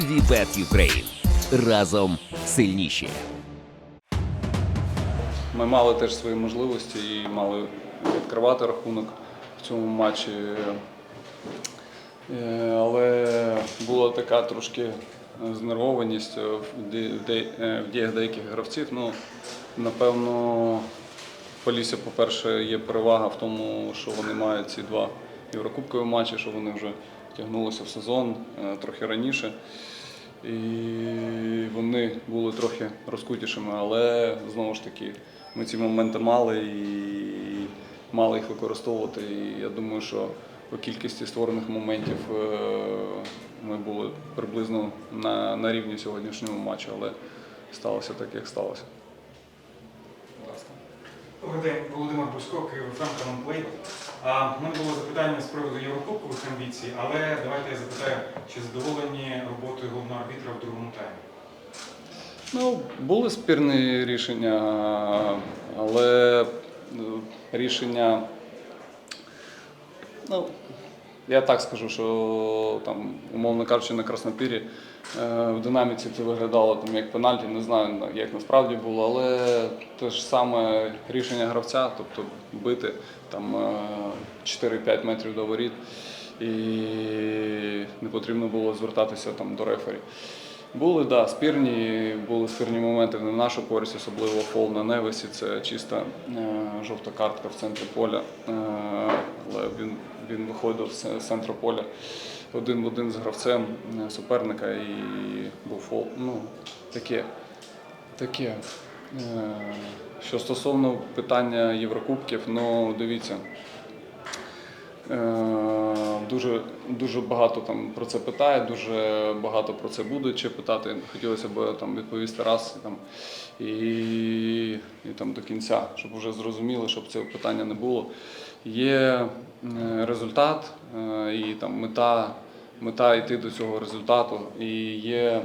Вібет Юкрейн. Разом сильніші. Ми мали теж свої можливості і мали відкривати рахунок в цьому матчі. Е, Але була така трошки знервованість е, в діях деяких гравців. Ну, напевно, в Полісі, по-перше, є перевага в тому, що вони мають ці два єврокубкові матчі, що вони вже втягнулися в сезон е, трохи раніше. І вони були трохи розкутішими, але знову ж таки ми ці моменти мали і мали їх використовувати. І я думаю, що по кількості створених моментів е, ми були приблизно на, на рівні сьогоднішнього матчу, але сталося так, як сталося. Добрий день, Володимир Бузько, Київ Франк Плей. В мене було запитання з приводу Єврокубкових амбіцій, але давайте я запитаю, чи задоволені роботою головного арбітра в другому таймі? Ну, були спірні рішення, але е, рішення, ну, я так скажу, що там, умовно кажучи, на Краснопірі в динаміці це виглядало там як пенальті, не знаю, як насправді було, але те ж саме рішення гравця, тобто бити там е, 4-5 метрів до воріт, і не потрібно було звертатися там до рефері. Були, да, спірні, були спірні моменти не в нашу користь, особливо фол на Невесі. Це чиста е, жовта картка в центрі поля. Е, але він, він виходив з центру поля один в один з гравцем е, суперника і був. Ну, таке. таке. Е, що стосовно питання Єврокубків, ну дивіться. Е, Дуже, дуже багато там про це питають, дуже багато про це будуть ще питати. Хотілося б там відповісти раз там, і, і там до кінця, щоб вже зрозуміли, щоб цього питання не було. Є результат е, і там мета, мета йти до цього результату, і є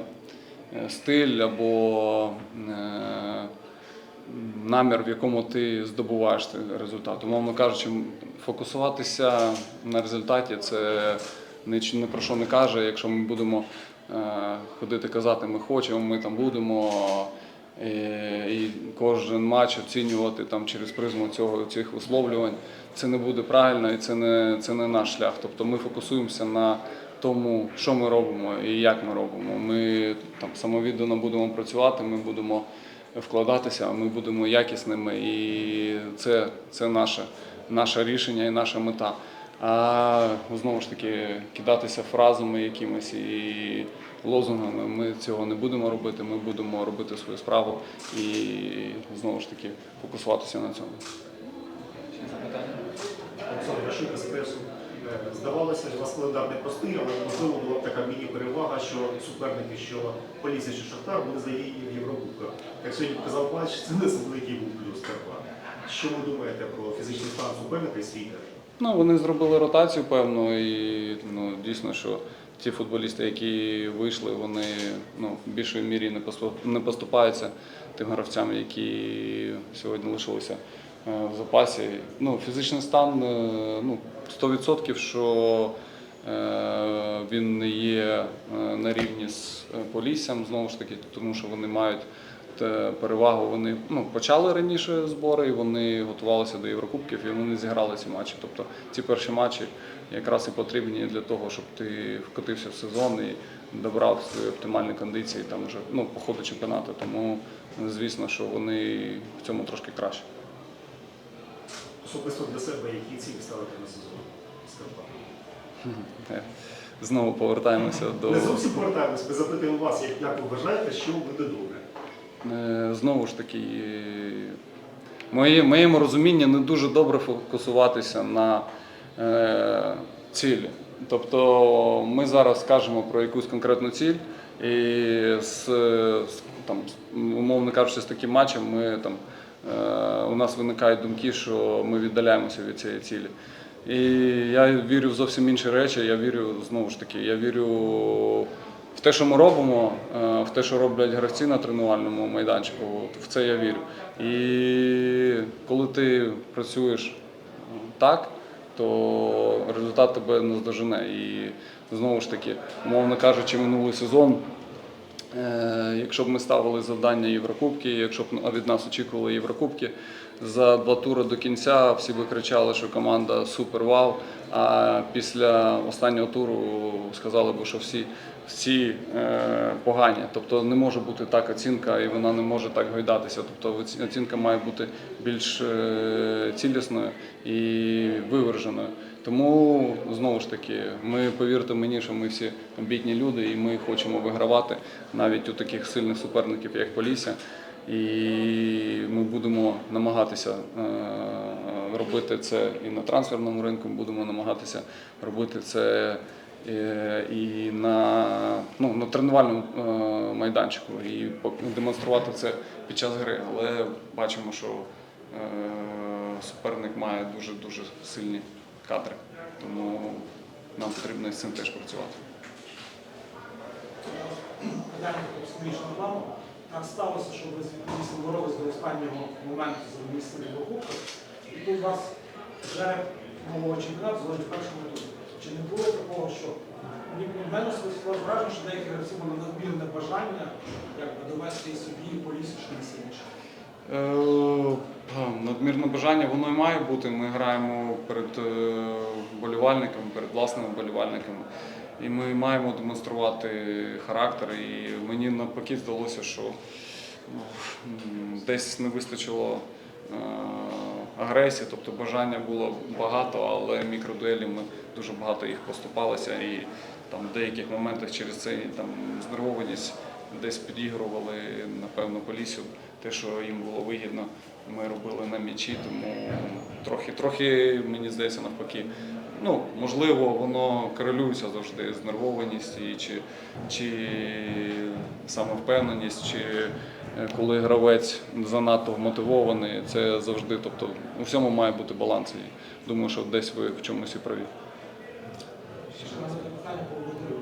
е, стиль або е, намір, в якому ти здобуваєш результат. Умовно кажучи, фокусуватися на результаті це ні про що не каже. Якщо ми будемо е, ходити казати, ми хочемо, ми там будемо. Е, І кожен матч оцінювати там через призму цього цих висловлювань, це не буде правильно і це не, це не наш шлях. Тобто ми фокусуємося на тому, що ми робимо і як ми робимо. Ми там самовіддано будемо працювати, ми будемо вкладатися, ми будемо якісними, і це, це наше, наше рішення і наша мета. А знову ж таки кидатися фразами якимись і лозунгами. Ми цього не будемо робити. Ми будемо робити свою справу і знову ж таки фокусуватися на цьому. Е, Здавалося, що у вас календар не простий, але можливо була б така міні-перевага, що суперники, що Полісся чи Шахтар були за її в Єврокубках. Як сьогодні показав матч, це не великий був плюс Карпат. Що ви думаєте про фізичний стан суперника і свій? Ну, вони зробили ротацію, певно, і ну, дійсно, що ті футболісти, які вийшли, вони ну, в більшій мірі не поступ- не поступаються тим гравцям, які сьогодні лишилися е, в запасі. Ну, фізичний стан е, ну, 100%, що е, він не є на рівні з Поліссям, знову ж таки, тому що вони мають перевагу. Вони ну, почали раніше збори, і вони готувалися до Єврокубків, і вони зіграли ці матчі. Тобто ці перші матчі якраз і потрібні для того, щоб ти вкотився в сезон і добрав свої оптимальні кондиції там вже ну, по ходу чемпіонату. Тому звісно, що вони в цьому трошки краще. Особисто для себе, які цілі ставити на сезон з? Е, Знову повертаємося до Не зовсім повертаємось, ми запитуємо вас, як, як ви вважаєте, що буде добре. Е, знову ж таки, моє- моєму розумінні не дуже добре фокусуватися на е, цілі. Тобто ми зараз кажемо про якусь конкретну ціль, і з, там, умовно кажучи, з таким матчем ми там. е, У нас виникають думки, що ми віддаляємося від цієї цілі. І я вірю в зовсім інші речі. Я вірю знову ж таки, я вірю в те, що ми робимо, е, в те, що роблять гравці на тренувальному майданчику, в це я вірю. І коли ти працюєш е, так, то результат тебе не здожене. І знову ж таки, умовно кажучи, минулий сезон. Е, Якщо б ми ставили завдання Єврокубки, якщо б від нас очікували Єврокубки, за два тури до кінця всі би кричали, що команда супер вау. А після останнього туру сказали б, що всі, всі е, погані. Тобто не може бути так оцінка, і вона не може так гойдатися. Тобто оцінка має бути більш е, цілісною і виверженою. Тому знову ж таки, ми повірте мені, що ми всі амбітні люди, і ми хочемо вигравати навіть у таких сильних суперників, як Полісся. І ми будемо намагатися е, робити це і на трансферному ринку, будемо намагатися робити це е, і на, ну, на тренувальному е, майданчику, і демонструвати це під час гри. Але бачимо, що суперник має дуже дуже сильні кадри. Тому нам потрібно з цим теж працювати. Так сталося, що ви дійсно боролись до останнього моменту за місце в І тут вас вже мового чемпіонату залежить в першому турі. Чи не було такого, що в мене склалось враження, що деякі гравці були надмірне бажання якби, довести собі і полісу, що не сильніше? Надмірне бажання, воно і має бути. Ми граємо перед е, вболівальниками, перед власними вболівальниками. І ми маємо демонструвати характер. І мені навпаки здалося, що ну, десь не вистачило е, агресії, тобто бажання було багато, але мікродуелі ми дуже багато їх поступалися. І там в деяких моментах через це там знервованість десь підігрували, напевно, полісю. Те, що їм було вигідно, ми робили на м'ячі, тому трохи, трохи, мені здається, навпаки. Ну, можливо, воно корелюється завжди з нервованістю, чи, чи самовпевненість, чи е, коли гравець занадто вмотивований, це завжди, тобто у всьому має бути баланс. І думаю, що десь ви в чомусь і праві. Ще на запитання по володарю.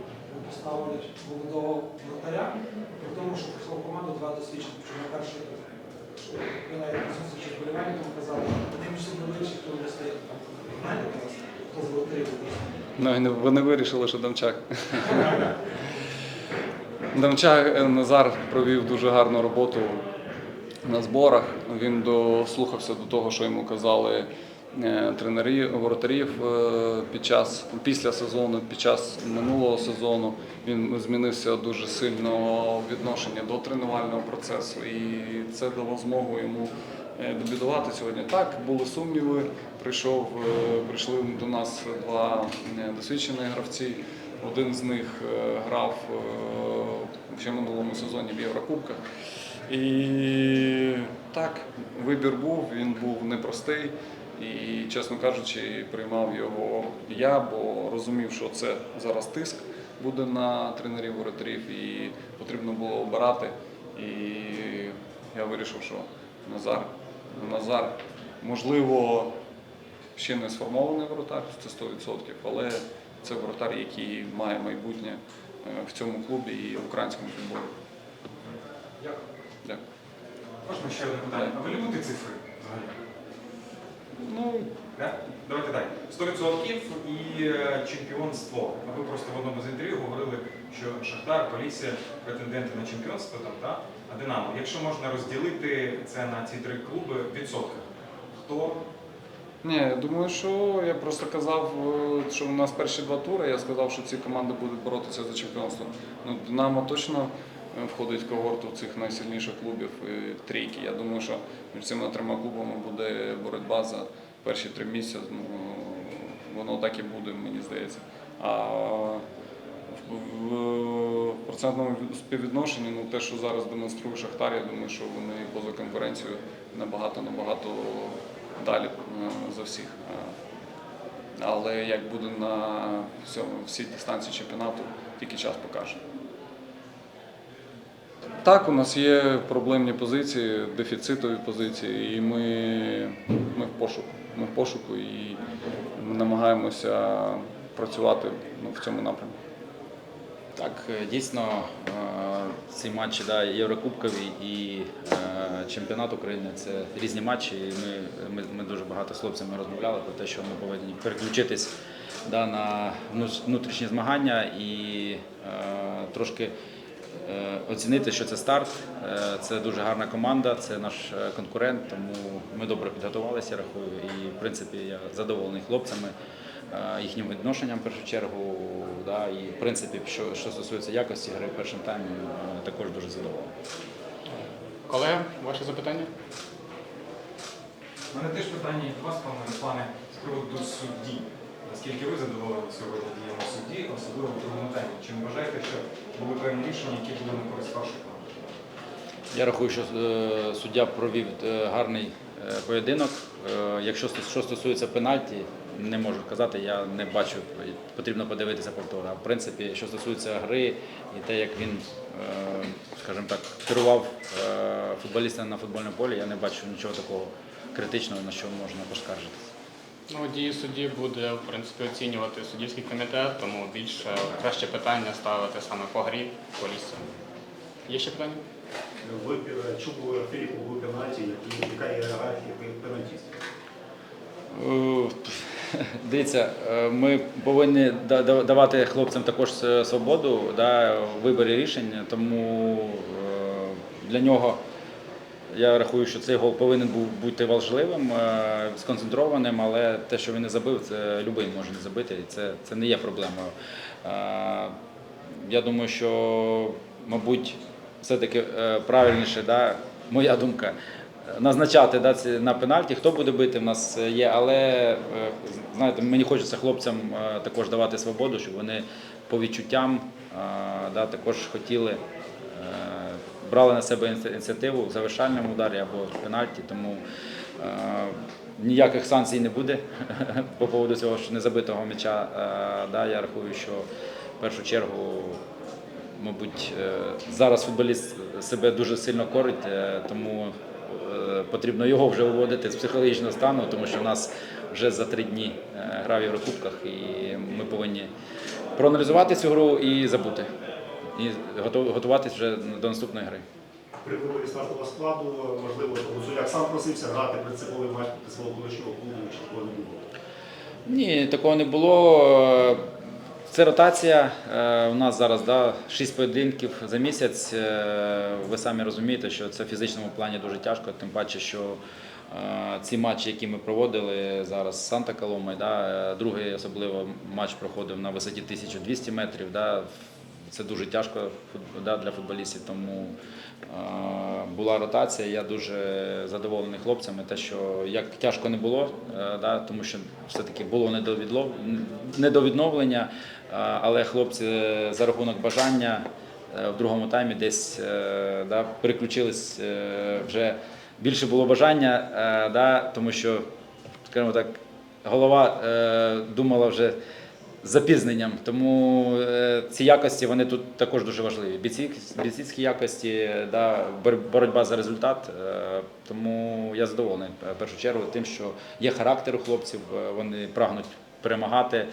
Поставили молодого вратаря, при тому, що прийшло в команду два досвідчені. Причому перший, зустрічі з болівальником казали, між собою вирішили, хто стояти там. Знаєте, хто з воротарів? Ну, вони вирішили, що Дамчак. Дамчак е, Назар провів дуже гарну роботу на зборах. Він дослухався до того, що йому казали е, тренері воротарів е, під час після сезону, під час минулого сезону. Він змінився дуже сильно в відношенні до тренувального процесу, і це дало змогу йому е, добідувати сьогодні. Так, були сумніви. Прийшов, прийшли до нас два досвідчені гравці. Один з них грав ще в минулому сезоні в Єврокубках. І так, вибір був, він був непростий. І, чесно кажучи, приймав його я, бо розумів, що це зараз тиск буде на тренерів воротарів, і потрібно було обирати. І я вирішив, що Назар, Назар, можливо, ще не сформований воротар, це 100%, але це воротар, який має майбутнє е, в цьому клубі і в українському футболі. Дякую. Дякую. Можна ще одне питання. А ви любите цифри взагалі? Ну, Да? Давайте далі. 100% і е, чемпіонство. Ви просто в одному з інтерв'ю говорили, що Шахтар, Полісся претенденти на чемпіонство, там, да? а Динамо. Якщо можна розділити це на ці три клуби в відсотках, хто Ні, я думаю, що я просто казав, е, що у нас перші два тури. Я сказав, що ці команди будуть боротися за чемпіонство. Ну, Динамо точно входить в когорту цих найсильніших клубів трійки. Я думаю, що між цими трьома клубами буде боротьба за перші три місця. Воно так і буде, мені здається. А в, процентному співвідношенні, ну те, що зараз демонструє Шахтар, я думаю, що вони поза конкуренцією набагато набагато далі е, за всіх. Е, Але як буде на всій дистанції чемпіонату, тільки час покаже. Так, у нас є проблемні позиції, дефіцитові позиції, і ми, ми в пошуку. Ми в пошуку і ми намагаємося працювати ну, в цьому напрямку. Так, е, дійсно, е, ці матчі да, Єврокубкові і е, чемпіонат України це різні матчі. І ми, ми, ми дуже багато з хлопцями розмовляли про те, що ми повинні переключитись да, на внутрішні змагання і е, трошки оцінити, що це старт. Е, Це дуже гарна команда, це наш е, конкурент, тому ми добре підготувалися, рахую. І в принципі я задоволений хлопцями, е, їхнім відношенням в першу чергу. Да, і в принципі, що, що стосується якості гри першим таймом, е, також дуже задоволений. Колеги, ваші запитання? У мене теж питання і до вас, пане Руслане, з приводу судді. Наскільки ви задоволені сьогодні діями судді, особливо в другому таймі? Чи вважаєте, що були певні рішення, які були на користь вашої команди? Я рахую, що е, суддя провів е, гарний е, поєдинок. Якщо що стосується пенальті, не можу казати, я не бачу. Потрібно подивитися повтор. А в принципі, що стосується гри і те, як він, скажімо так, керував футболістами на футбольному полі, я не бачу нічого такого критичного, на що можна поскаржитися. Ну, дії судді буде в принципі оцінювати суддівський комітет, тому більше краще питання ставити саме по грі, по лісу. Є ще питання? Ви чули Філіпу був пенальті, яка ієрархія пенальтістів? Е, Дивіться, е, ми повинні да- да- давати хлопцям також свободу да, в виборі рішень, тому е, для нього я рахую, що цей гол повинен був бути важливим, е, сконцентрованим, але те, що він не забив, це будь-який може не забити, і це, це не є проблемою. Е, Я думаю, що, мабуть, все-таки е, правильніше, да, моя думка, назначати да, на пенальті, хто буде бити, в нас є, але знаєте, мені хочеться хлопцям також давати свободу, щоб вони по відчуттям да, також хотіли. Брали на себе ініціативу в завершальному ударі або в пенальті, тому е, ніяких санкцій не буде по поводу цього що незабитого м'яча. Е, да, я рахую, що в першу чергу мабуть, е, зараз футболіст себе дуже сильно корить, е, тому е, потрібно його вже виводити з психологічного стану, тому що у нас вже за три дні е, гра в Єврокубках, і ми повинні проаналізувати цю гру і забути. І готуватись вже до наступної гри. При виборі стартового складу, можливо, Гуцуляк сам просився грати принциповий матч проти свого колишнього клубу, чи такого не було. Ні, такого не було. Це ротація. Е, У нас зараз да, 6 поєдинків за місяць. Е, Ви самі розумієте, що це в фізичному плані дуже тяжко, тим паче, що е, ці матчі, які ми проводили зараз з Санта Коломи, да, другий особливо матч проходив на висоті 1200 метрів. Да, це дуже тяжко для футболістів, тому була ротація. Я дуже задоволений хлопцями. Те, що як тяжко не було, е, тому що все-таки було недовідновлення, але хлопці е, за рахунок бажання е, в другому таймі десь да, переключились вже більше було бажання, да, тому що, скажімо так, голова думала вже запізненням. Тому е, ці якості вони тут також дуже важливі. Бійці, бійцівські якості, да, боротьба за результат. Е, тому я задоволений е, в першу чергу тим, що є характер у хлопців, вони прагнуть перемагати.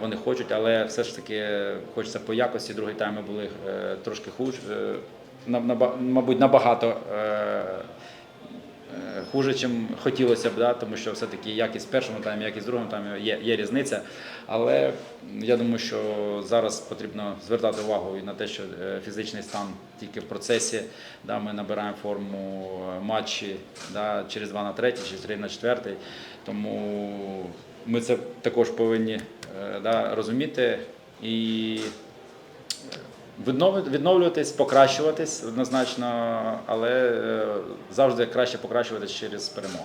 Вони хочуть, але все ж таки хочеться по якості. Другий тайм ми були трошки хуж, е, на- наба- мабуть, набагато хуже, чим хотілося б, да, тому що все-таки якість в першому таймі, якість в другому таймі є, є різниця. Але я думаю, що зараз потрібно звертати увагу і на те, що е, фізичний стан тільки в процесі. Да, ми набираємо форму е, матчі да, через 2 на 3, через 3 на 4. Тому ми це також повинні е, да, розуміти і Відновлюватись, покращуватись однозначно, але е, завжди краще покращуватись через перемогу.